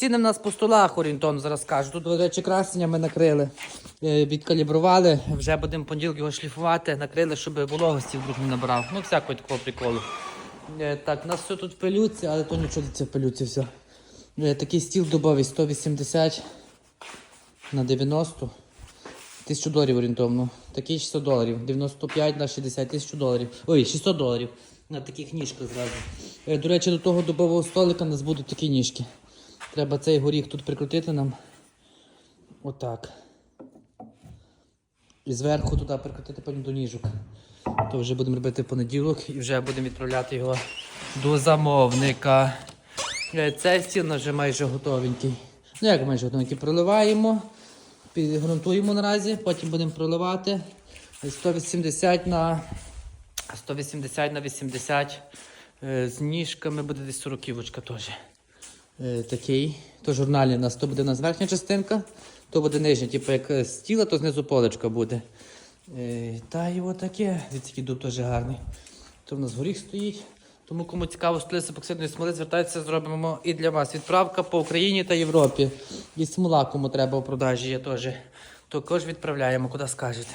Ціни в нас по столах орієнтовно зараз кажу. Тут, до речі, красення ми накрили, е, відкалібрували. Вже будемо понеділок його шліфувати, накрили, щоб вологості вдруг не набрав. Ну, всякого такого приколу. Е, Так, у нас все тут в пилюці, але то нічого це в пилюці все. Е, Такий стіл дубовий 180 на 90. Тисячу доларів орієнтовно. Такий 600 доларів. 95 на 60 тисяч доларів. Ой, 600 доларів. На таких ніжках зразу. До речі, до того дубового столика у нас будуть такі ніжки. Треба цей горіх тут прикрутити нам. Отак. І зверху туди прикрутити потім до ніжок. То вже будемо робити в понеділок і вже будемо відправляти його до замовника. Е, Цей стіл вже майже готовенький. Ну як майже готовенький? Проливаємо, підґрунтуємо наразі, потім будемо проливати 180 на 180 на 80 е, з ніжками буде десь 40 теж. Е, Такий. То журналі у нас то буде у нас верхня частинка, то буде нижня, типу як е, стіла, то знизу поличка буде. Е, Та й отаке. Дивіться, який дуб теж гарний. То в нас горіх стоїть. Тому кому цікаво стили епоксидної смоли, звертайтеся, зробимо і для вас. Відправка по Україні та Європі. І смола, кому треба у продажі є теж. Також відправляємо, куди скажете.